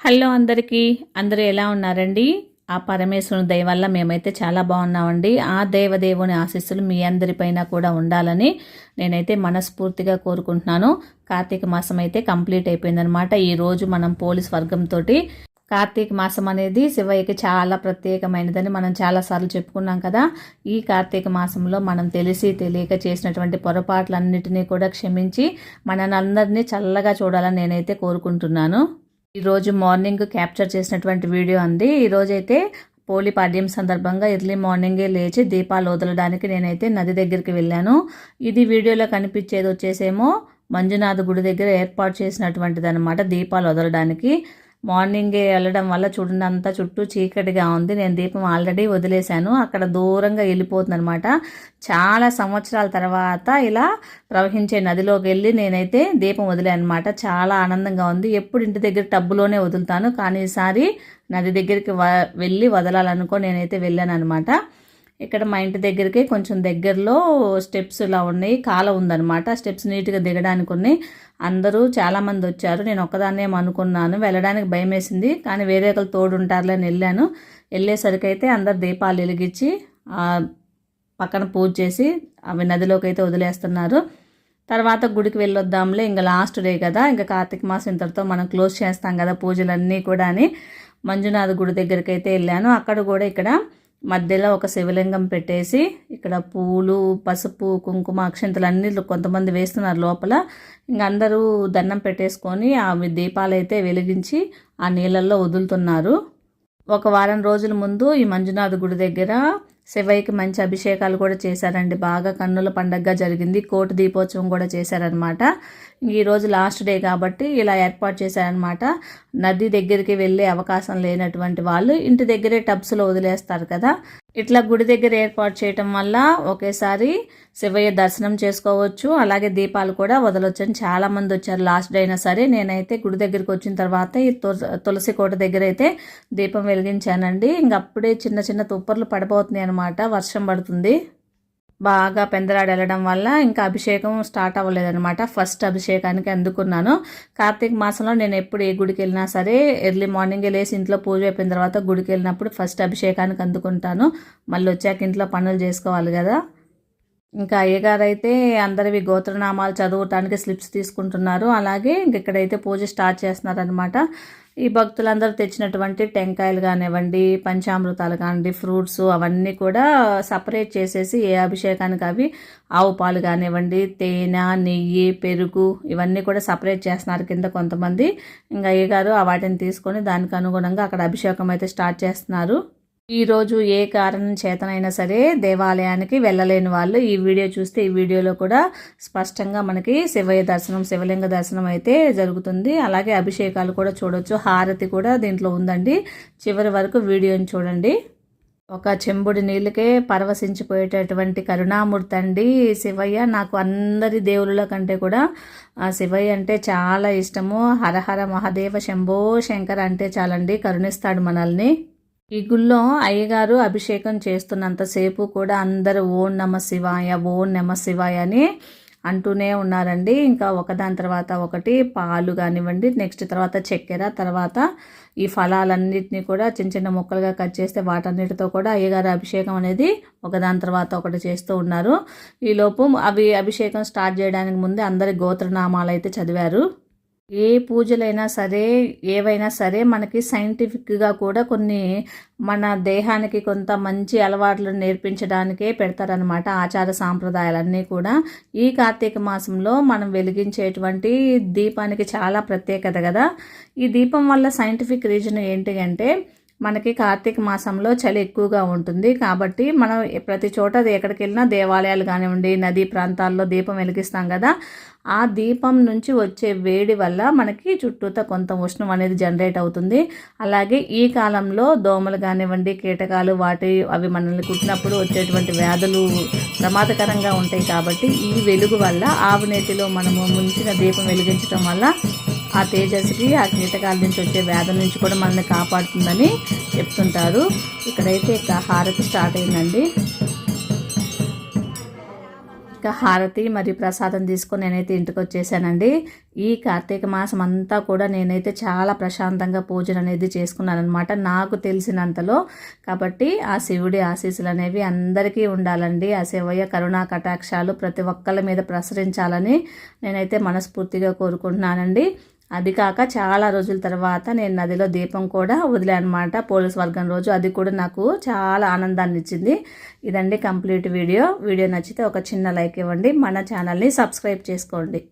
Hello అందరికీ. అందరూ ఎలా ఉన్నారండి? ఆ పరమేశ్వరుని దయ వల్ల మేమైతే చాలా బాగున్నామండి. ఆ దేవదేవుని ఆశీస్సులు మీ అందరిపైన కూడా ఉండాలని నేనైతే మనస్ఫూర్తిగా కోరుకుంటున్నాను. కార్తీక మాసం అయితే కంప్లీట్ అయిపోయిందనమాట ఈరోజు మనం పోలీస్ వర్గంతో కార్తీక మాసం అనేది శివయ్యకి చాలా ప్రత్యేకమైనదని మనం చాలాసార్లు చెప్పుకున్నాం కదా. ఈ కార్తీక మాసంలో మనం తెలిసి తెలియక చేసినటువంటి పొరపాట్లన్నిటినీ కూడా క్షమించి మనల్ని చల్లగా చూడాలని నేనైతే కోరుకుంటున్నాను. ఈరోజు మార్నింగ్ క్యాప్చర్ చేసినటువంటి వీడియో అండి. ఈరోజైతే అయితే పోలి పాడ్యం సందర్భంగా ఎర్లీ మార్నింగే లేచి దీపాలు వదలడానికి నేనైతే నది దగ్గరికి వెళ్ళాను. ఇది వీడియోలో కనిపించేది వచ్చేసేమో మంజునాథ్ గుడి దగ్గర ఏర్పాటు చేసినటువంటిది అనమాట దీపాలు వదలడానికి. మార్నింగే వెళ్ళడం వల్ల చూడండి అంతా చుట్టూ చీకటిగా ఉంది. నేను దీపం ఆల్రెడీ వదిలేశాను. అక్కడ దూరంగా వెళ్ళిపోతుంది అనమాట చాలా సంవత్సరాల తర్వాత ఇలా ప్రవహించే నదిలోకి వెళ్ళి నేనైతే దీపం వదిలాను అనమాట చాలా ఆనందంగా ఉంది. ఎప్పుడు ఇంటి దగ్గర టబ్బులోనే వదులుతాను. కానీ ఈసారి నది దగ్గరికి వ వెళ్ళి వదలాలనుకో నేనైతే వెళ్ళాను అనమాట ఇక్కడ మా ఇంటి దగ్గరికి కొంచెం దగ్గరలో స్టెప్స్ ఇలా ఉన్నాయి. కాల ఉందనమాట స్టెప్స్ నీట్గా దిగడానికి ఉన్నాయి. అందరూ చాలామంది వచ్చారు. నేను ఒక్కదాన్నే అనుకున్నాను. వెళ్ళడానికి భయం వేసింది. కానీ వేరే ఒకరు తోడు ఉంటారులే అని వెళ్ళాను. వెళ్ళేసరికి అయితే అందరు దీపాలు వెలిగించి పక్కన పూజ చేసి అవి నదిలోకి అయితే వదిలేస్తున్నారు. తర్వాత గుడికి వెళ్ళొద్దాంలే. ఇంకా లాస్ట్ డే కదా. ఇంకా కార్తీక మాసం ఇంతటితో మనం క్లోజ్ చేస్తాం కదా పూజలన్నీ కూడా అని మంజునాథ్ గుడి దగ్గరికి అయితే వెళ్ళాను. అక్కడ కూడా ఇక్కడ మధ్యలో ఒక శివలింగం పెట్టేసి ఇక్కడ పూలు పసుపు కుంకుమ అక్షంతలు అన్ని కొంతమంది వేస్తున్నారు లోపల. ఇంక అందరూ దండం పెట్టేసుకొని ఆ దీపాలు అయితే వెలిగించి ఆ నీళ్ళల్లో వదులుతున్నారు. ఒక వారం రోజుల ముందు ఈ మంజునాథ్ గుడి దగ్గర శివయ్యకి మంచి అభిషేకాలు కూడా చేశారండి. బాగా కన్నుల పండగగా జరిగింది. కోటి దీపోత్సవం కూడా చేశారనమాట ఈరోజు లాస్ట్ డే కాబట్టి ఇలా ఏర్పాటు చేశారనమాట నది దగ్గరికి వెళ్ళే అవకాశం లేనటువంటి వాళ్ళు ఇంటి దగ్గరే టబ్స్లో వదిలేస్తారు కదా. ఇట్లా గుడి దగ్గర ఏర్పాటు చేయటం వల్ల ఒకేసారి శివయ్య దర్శనం చేసుకోవచ్చు. అలాగే దీపాలు కూడా వదలొచ్చని చాలామంది వచ్చారు లాస్ట్ అయినా సరే. నేనైతే గుడి దగ్గరికి వచ్చిన తర్వాత ఈ తులసి కోట దగ్గర అయితే దీపం వెలిగించానండి. ఇంకప్పుడే చిన్న చిన్న తుప్పర్లు పడిపోతున్నాయి అనమాట వర్షం పడుతుంది. బాగా పెందలాడి వెళ్ళడం వల్ల ఇంకా అభిషేకం స్టార్ట్ అవ్వలేదనమాట ఫస్ట్ అభిషేకానికి అందుకున్నాను. కార్తీక మాసంలో నేను ఎప్పుడు ఏ గుడికి వెళ్ళినా సరే ఎర్లీ మార్నింగ్ లేసి ఇంట్లో పూజ అయిపోయిన తర్వాత గుడికి వెళ్ళినప్పుడు ఫస్ట్ అభిషేకానికి అందుకుంటాను. మళ్ళీ వచ్చాక ఇంట్లో పనులు చేసుకోవాలి కదా. ఇంకా అయ్యగారు అయితే అందరివి గోత్రనామాలు చదవటానికి స్లిప్స్ తీసుకుంటున్నారు. అలాగే ఇంక ఇక్కడైతే పూజ స్టార్ట్ చేస్తున్నారనమాట ఈ భక్తులందరూ తెచ్చినటువంటి టెంకాయలు కానివ్వండి పంచామృతాలు కానివ్వండి ఫ్రూట్స్ అవన్నీ కూడా సపరేట్ చేసేసి ఏ అభిషేకానికి అవి ఆవు పాలు కానివ్వండి తేనె నెయ్యి పెరుగు ఇవన్నీ కూడా సపరేట్ చేస్తున్నారు కింద కొంతమంది. ఇంకా అయ్యగారు వాటిని తీసుకొని దానికి అనుగుణంగా అక్కడ అభిషేకం అయితే స్టార్ట్ చేస్తున్నారు. ఈరోజు ఏ కారణం చేతనైనా సరే దేవాలయానికి వెళ్ళలేని వాళ్ళు ఈ వీడియో చూస్తే ఈ వీడియోలో కూడా స్పష్టంగా మనకి శివయ్య దర్శనం శివలింగ దర్శనం అయితే జరుగుతుంది. అలాగే అభిషేకాలు కూడా చూడొచ్చు. హారతి కూడా దీంట్లో ఉందండి. చివరి వరకు వీడియోని చూడండి. ఒక చెంబుడి నీళ్ళకే పరవశించిపోయేటటువంటి కరుణామూర్తి అండి శివయ్య. నాకు అందరి దేవుళ్ళ కంటే కూడా శివయ్య అంటే చాలా ఇష్టము. హరహర మహాదేవ శంభో శంకర్ అంటే చాలండి. కరుణిస్తాడు మనల్ని. ఈ గుళ్ళో అయ్యగారు అభిషేకం చేస్తున్నంతసేపు కూడా అందరూ ఓం నమ శివాయ ఓం నమ శివాయ అని అంటూనే ఉన్నారండి. ఇంకా ఒకదాని తర్వాత ఒకటి పాలు కానివ్వండి నెక్స్ట్ తర్వాత చక్కెర తర్వాత ఈ ఫలాలన్నింటినీ కూడా చిన్న చిన్న ముక్కలుగా కట్ చేస్తే వాటన్నిటితో కూడా అయ్యగారు అభిషేకం అనేది ఒకదాని తర్వాత ఒకటి చేస్తూ ఉన్నారు. ఈలోపు అవి అభిషేకం స్టార్ట్ చేయడానికి ముందే అందరి గోత్రనామాలు అయితే చదివారు. ఏ పూజలైనా సరే ఏవైనా సరే మనకి సైంటిఫిక్గా కూడా కొన్ని మన దేహానికి కొంత మంచి అలవాట్లు నేర్పించడానికే పెడతారనమాట ఆచార సాంప్రదాయాలన్నీ కూడా. ఈ కార్తీక మాసంలో మనం వెలిగించేటువంటి దీపానికి చాలా ప్రత్యేకత కదా. ఈ దీపం వల్ల సైంటిఫిక్ రీజన్ ఏంటి అంటే మనకి కార్తీక మాసంలో చలి ఎక్కువగా ఉంటుంది. కాబట్టి మనం ప్రతి చోట ఎక్కడికి వెళ్ళినా దేవాలయాలు కానివ్వండి నదీ ప్రాంతాల్లో దీపం వెలిగిస్తాం కదా. ఆ దీపం నుంచి వచ్చే వేడి వల్ల మనకి చుట్టూత కొంత ఉష్ణం అనేది జనరేట్ అవుతుంది. అలాగే ఈ కాలంలో దోమలు కానివ్వండి కీటకాలు వాటి అవి మనల్ని కుట్టినప్పుడు వచ్చేటువంటి వ్యాధులు ప్రమాదకరంగా ఉంటాయి. కాబట్టి ఈ వెలుగు వల్ల ఆవు నేతిలో మనము ముంచిన దీపం వెలిగించడం వల్ల ఆ తేజస్కి ఆ కీటకాల నుంచి వచ్చే వ్యాధుల నుంచి కూడా మనల్ని కాపాడుతుందని చెప్తుంటారు. ఇక్కడైతే హారతి స్టార్ట్ అయిందండి. ఇంకా హారతి మరియు ప్రసాదం తీసుకొని నేనైతే ఇంటికి వచ్చేసానండి. ఈ కార్తీక మాసం అంతా కూడా నేనైతే చాలా ప్రశాంతంగా పూజలు అనేది చేసుకున్నాను అనమాట నాకు తెలిసినంతలో కాబట్టి ఆ శివుడి ఆశీస్సులు అనేవి అందరికీ ఉండాలండి. ఆ శివయ్య కరుణా కటాక్షాలు ప్రతి ఒక్కళ్ళ మీద ప్రసరించాలని నేనైతే మనస్ఫూర్తిగా కోరుకుంటున్నానండి. అది కాక చాలా రోజుల తర్వాత నేను నదిలో దీపం కూడా వదిలే అనమాట పోలీస్ వర్గం రోజు అది కూడా నాకు చాలా ఆనందాన్ని ఇచ్చింది. ఇదండి కంప్లీట్ వీడియో. వీడియో నచ్చితే ఒక చిన్న లైక్ ఇవ్వండి. మన ఛానల్ని సబ్స్క్రైబ్ చేసుకోండి.